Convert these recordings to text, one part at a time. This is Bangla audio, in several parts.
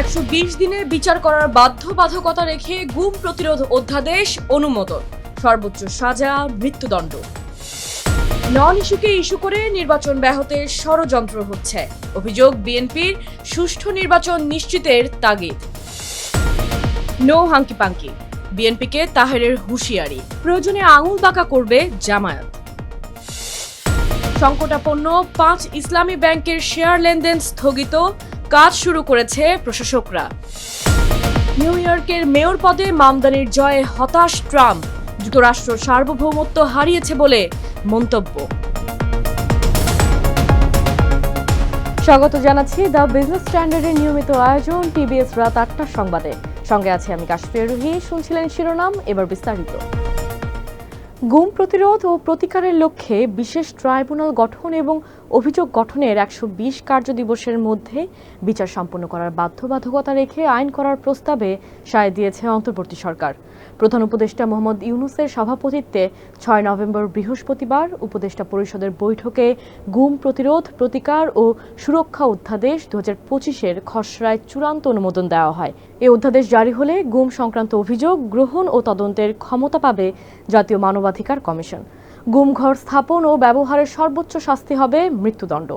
একশো বিশ দিনে বিচার করার বাধ্যবাধকতা রেখে গুম প্রতিরোধ অধ্যাদেশ অনুমোদন। সর্বোচ্চ সাজা, মৃত্যুদণ্ড। নন ইস্যুকে ইস্যু করে নির্বাচন ব্যাহতের ষড়যন্ত্র হচ্ছে। অভিযোগ বিএনপির সুষ্ঠু নির্বাচন নিশ্চিতের তাগিদ। No hanky panky. বিএনপিকে তাহেরের হুঁশিয়ারি। প্রয়োজনে আঙুল বাঁকা করবে জামায়াত। সংকটাপন্ন পাঁচ ইসলামী ব্যাংকের শেয়ার লেনদেন স্থগিত। কাজ শুরু করেছে প্রশাসকরা। নিউ ইয়র্কের মেয়র পদে মামদানির জয়ে হতাশ ট্রাম্প। যুক্তরাষ্ট্র সার্বভৌমত্ব হারিয়েছে বলে মন্তব্য। স্বাগত জানাচ্ছি দ্য বিজনেস স্ট্যান্ডার্ডের নিয়মিত আয়োজন টিবিএস রাত আটটার সংবাদে। সঙ্গে আছে আমি কাশ্মীর রুহি। শুনছিলেন শিরোনাম, এবার বিস্তারিত। গুম প্রতিরোধ ও প্রতিকারের লক্ষ্যে বিশেষ ট্রাইব্যুনাল গঠন এবং অভিযোগ গঠনের একশো বিশ কার্যদিবসের মধ্যে বিচার সম্পন্ন করার বাধ্যবাধকতা রেখে আইন করার প্রস্তাবে সায় দিয়েছে অন্তর্বর্তী সরকার। প্রধান উপদেষ্টা মোহাম্মদ ইউনুসের সভাপতিত্বে ছয় নভেম্বর বৃহস্পতিবার উপদেষ্টা পরিষদের বৈঠকে গুম প্রতিরোধ, প্রতিকার ও সুরক্ষা অধ্যাদেশ দু হাজার পঁচিশের খসড়ায় চূড়ান্ত অনুমোদন দেওয়া হয়। এই অধ্যাদেশ জারি হলে গুম সংক্রান্ত অভিযোগ, গ্রহণ ও তদন্তের ক্ষমতা পাবে জাতীয় মানবাধিকার কমিশন। গুমঘর স্থাপন ও ব্যবহারের সর্বোচ্চ শাস্তি হবে মৃত্যুদণ্ড।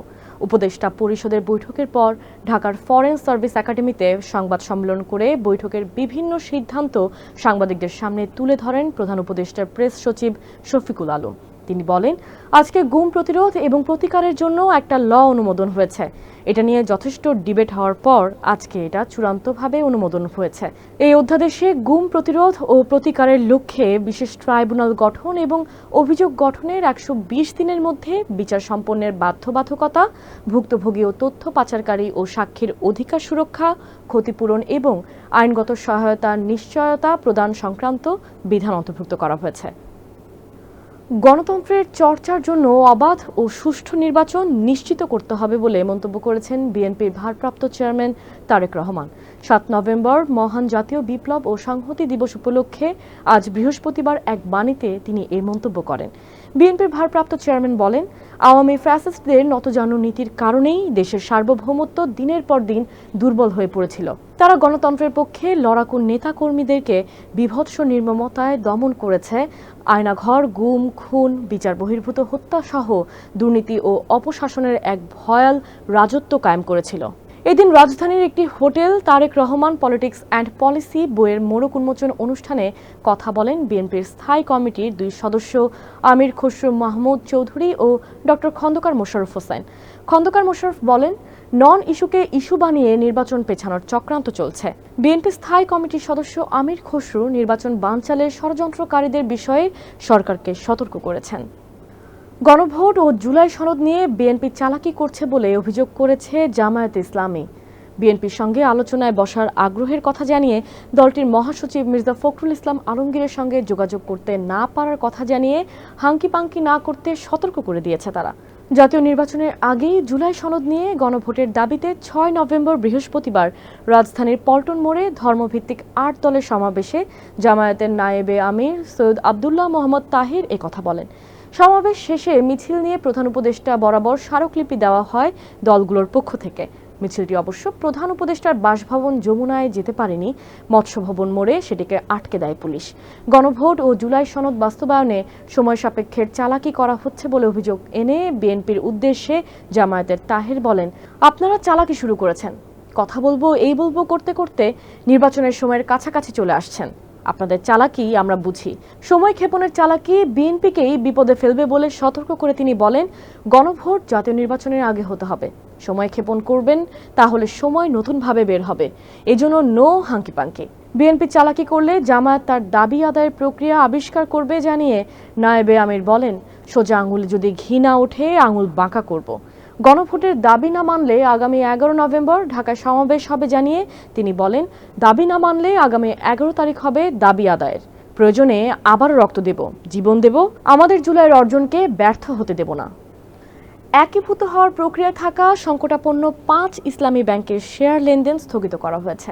উপদেষ্টা পরিষদের বৈঠকের পর ঢাকার ফরেন সার্ভিস একাডেমিতে সংবাদ সম্মেলন করে বৈঠকের বিভিন্ন সিদ্ধান্ত সাংবাদিকদের সামনে তুলে ধরেন প্রধান উপদেষ্টার প্রেস সচিব শফিকুল আলম। তিনি বলেন, আজকে গুম প্রতিরোধ এবং প্রতিকারের জন্য একটা ল অনুমোদন হয়েছে। এটা নিয়ে যথেষ্ট ডিবেট হওয়ার পর আজকে এটা চূড়ান্তভাবে অনুমোদন হয়েছে। এই অধ্যাদেশে গুম প্রতিরোধ ও প্রতিকারের লক্ষ্যে বিশেষ ট্রাইব্যুনাল গঠন এবং অভিযোগ গঠনের একশো বিশ দিনের মধ্যে বিচার সম্পন্নের বাধ্যবাধকতা, ভুক্তভোগী ও তথ্য পাচারকারী ও সাক্ষীর অধিকার সুরক্ষা, ক্ষতিপূরণ এবং আইনগত সহায়তা নিশ্চয়তা প্রদান সংক্রান্ত বিধান অন্তর্ভুক্ত করা হয়েছে। গণতন্ত্রের চর্চার জন্য অবাধ ও সুষ্ঠু নির্বাচন নিশ্চিত করতে হবে বলে মন্তব্য করেছেন বিএনপির ভারপ্রাপ্ত চেয়ারম্যান তারেক রহমান। সাত নভেম্বর মহান জাতীয় বিপ্লব ও সংহতি দিবস উপলক্ষে আজ বৃহস্পতিবার এক বাণীতে তিনি এই মন্তব্য করেন। বিএনপির ভারপ্রাপ্ত চেয়ারম্যান বলেন আওয়ামী ফ্যাসিস্টদের নতজানু নীতির কারণেই দেশের সার্বভৌমত্ব দিনের পর দিন দুর্বল হয়ে পড়েছিল। তারা গণতন্ত্রের পক্ষে লড়াকু নেতাকর্মীদেরকে বিভৎস নির্মমতায় দমন করেছে। আয়নাঘর, গুম, খুন, বিচার বহির্ভূত হত্যাসহ দুর্নীতি ও অপশাসনের এক ভয়াল রাজত্ব কায়েম করেছিল। এদিন রাজধানীর একটি hotel Tarique Rahman politics and policy বইয়ের মোড়ক উন্মোচন অনুষ্ঠানে কথা বলেন বিএনপির স্থায়ী কমিটির দুই সদস্য আমির খসরু মাহমুদ চৌধুরী ও ডক্টর খন্দকার মোশাররফ হোসেন। খন্দকার মোশাররফ বলেন, নন ইস্যুকে ইস্যু বানিয়ে নির্বাচন পেছানোর চক্রান্ত চলছে। বিএনপি স্থায়ী কমিটির সদস্য আমির খসরু নির্বাচন বানচালের ষড়যন্ত্রকারীদের বিষয়ে সরকারকে সতর্ক করেছেন। গণভোট ও জুলাই সনদ নিয়ে বিএনপি চালাকি করছে বলে অভিযোগ করেছে জামায়াত ইসলামী। বিএনপির সঙ্গে আলোচনায় বসার আগ্রহের কথা জানিয়ে দলটির মহাসচিব মির্জা ফখরুল ইসলাম আলমগীরের সঙ্গে যোগাযোগ করতে না পারার কথা জানিয়ে হাঙ্কি পাঙ্কি না করতে সতর্ক করে দিয়েছে তারা। জাতীয় নির্বাচনের আগেই জুলাই সনদ নিয়ে গণভোটের দাবিতে ছয় নভেম্বর বৃহস্পতিবার রাজধানীর পল্টন মোড়ে ধর্মভিত্তিক আট দলের সমাবেশে জামায়াতের নায়েবে আমির সৈয়দ আবদুল্লাহ মোহাম্মদ তাহির কথা বলেন। সমাবেশ শেষে মিছিল নিয়ে প্রধান উপদেষ্টা বরাবর স্মারকলিপি দেওয়া হয় দলগুলোর পক্ষ থেকে। মিছিলটি অবশ্য প্রধান উপদেষ্টার বাসভবন যমুনায় যেতে পারেনি। মৎস্য ভবন মোড়ে সেটিকে আটকে দেয় পুলিশ। গণভোট ও জুলাই সনদ বাস্তবায়নে সময় সাপেক্ষের চালাকি করা হচ্ছে বলে অভিযোগ এনে বিএনপির উদ্দেশ্যে জামায়াতের তাহের বলেন, আপনারা চালাকি শুরু করেছেন। কথা বলব, এই বলব করতে করতে নির্বাচনের সময়ের কাছাকাছি চলে আসছেন। আপনাদের চালাকি আমরা বুঝি। সময় ক্ষেপণের চালাকি বিএনপিকেই বিপদে ফেলবে বলে সতর্ক করে তিনি বলেন, গণভোট জাতীয় নির্বাচনের আগে হতে হবে। সময় ক্ষেপণ করবেন, তাহলে সময় নতুনভাবে বের হবে। এজন্য নো হাঙ্কি পাঙ্কি বিএনপি চালাকি করলে জামায়াত তার দাবি আদায়ের প্রক্রিয়া আবিষ্কার করবে জানিয়ে নায়েবে আমির বলেন, সোজা আঙুলে যদি ঘি না ওঠে, আঙুল বাঁকা করব। গণভোটের দাবি না মানলে আগামী এগারো নভেম্বর ঢাকায় সমাবেশ হবে জানিয়ে তিনি বলেন, দাবি না মানলে আগামী এগারো তারিখ হবে দাবি আদায়ের। প্রয়োজনে আবার রক্ত দেব, জীবন দেব, আমাদের জুলাইয়ের অর্জনকে ব্যর্থ হতে দেব না। একীভূত হওয়ার প্রক্রিয়ায় থাকা সংকটাপন্ন পাঁচ ইসলামী ব্যাংকের শেয়ার লেনদেন স্থগিত করা হয়েছে।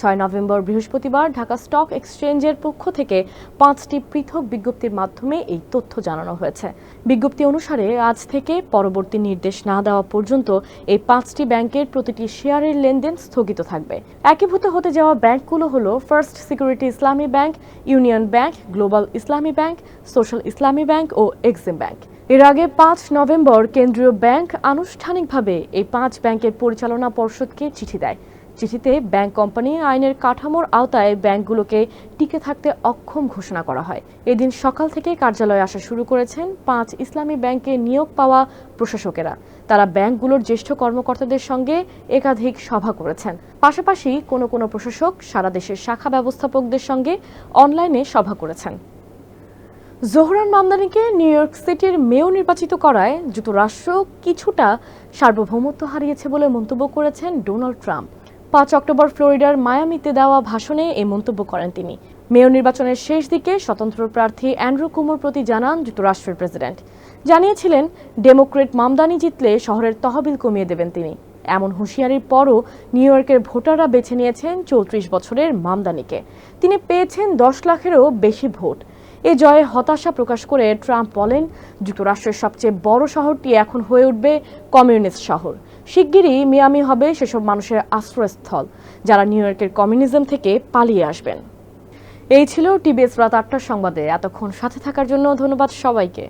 ছয় নভেম্বর বৃহস্পতিবার ঢাকা স্টক এক্সচেঞ্জের পক্ষ থেকে পাঁচটি পৃথক বিজ্ঞপ্তির মাধ্যমে এই তথ্য জানানো হয়েছে। বিজ্ঞপ্তি অনুসারে আজ থেকে পরবর্তী নির্দেশ না দেওয়া পর্যন্ত এই পাঁচটি ব্যাংকের প্রতিটি শেয়ারের লেনদেন স্থগিত থাকবে। একীভূত হতে যাওয়া ব্যাংকগুলো হলো first security Islami bank, union bank, global Islami bank, social Islami bank ও এক্সিম ব্যাংক। এর আগে পাঁচ নভেম্বর কেন্দ্রীয় ব্যাংক আনুষ্ঠানিকভাবে এই পাঁচ ব্যাংকের পরিচালনা পর্ষদকে চিঠি দেয়। চিঠিতে ব্যাংক কোম্পানি আইনের কাঠামোর আওতায় ব্যাংকগুলোকে টিকে থাকতে অক্ষম ঘোষণা করা হয়। এদিন সকাল থেকে কার্যালয়ে আসা শুরু করেছেন পাঁচ ইসলামী ব্যাংকে নিয়োগ পাওয়া প্রশাসকেরা। তারা ব্যাংকগুলোর জ্যেষ্ঠ কর্মকর্তাদের সঙ্গে একাধিক সভা করেছেন। পাশাপাশি কোনো কোনো প্রশাসক, সারা দেশের শাখা ব্যবস্থাপকদের সঙ্গে অনলাইনে সভা করেছেন। জোহরান মামদানিকে নিউ ইয়র্ক সিটির মেয়র নির্বাচিত করায় যুক্তরাষ্ট্র কিছুটা সার্বভৌমত্ব হারিয়েছে বলে মন্তব্য করেছেন ডোনাল্ড ট্রাম্প। পাঁচ অক্টোবর ফ্লোরিডার মায়ামিতে দেওয়া ভাষণে এই মন্তব্য করেন তিনি। মেয়র নির্বাচনের শেষ দিকে স্বতন্ত্র প্রার্থী অ্যান্ড্রু কুমোর প্রতি জানান যুক্তরাষ্ট্রের প্রেসিডেন্ট। জানিয়েছিলেন, ডেমোক্রেট মামদানি জিতলে শহরের তহবিল কমিয়ে দেবেন তিনি। এমন হুঁশিয়ারির পরও নিউ ইয়র্কের ভোটাররা বেছে নিয়েছেন চৌত্রিশ বছরের মামদানিকে। তিনি পেয়েছেন দশ লাখেরও বেশি ভোট। এ জয়ে হতাশা প্রকাশ করে ট্রাম্প বলেন, যুক্তরাষ্ট্রের সবচেয়ে বড় শহরটি এখন হয়ে উঠবে কমিউনিস্ট শহর। শিগগিরই মিয়ামি হবে সেসব মানুষের আশ্রয়স্থল, যারা নিউ ইয়র্কের কমিউনিজম থেকে পালিয়ে আসবেন। এই ছিল টিবিএস রাত আটটার সংবাদে। এতক্ষণ সাথে থাকার জন্য ধন্যবাদ সবাইকে।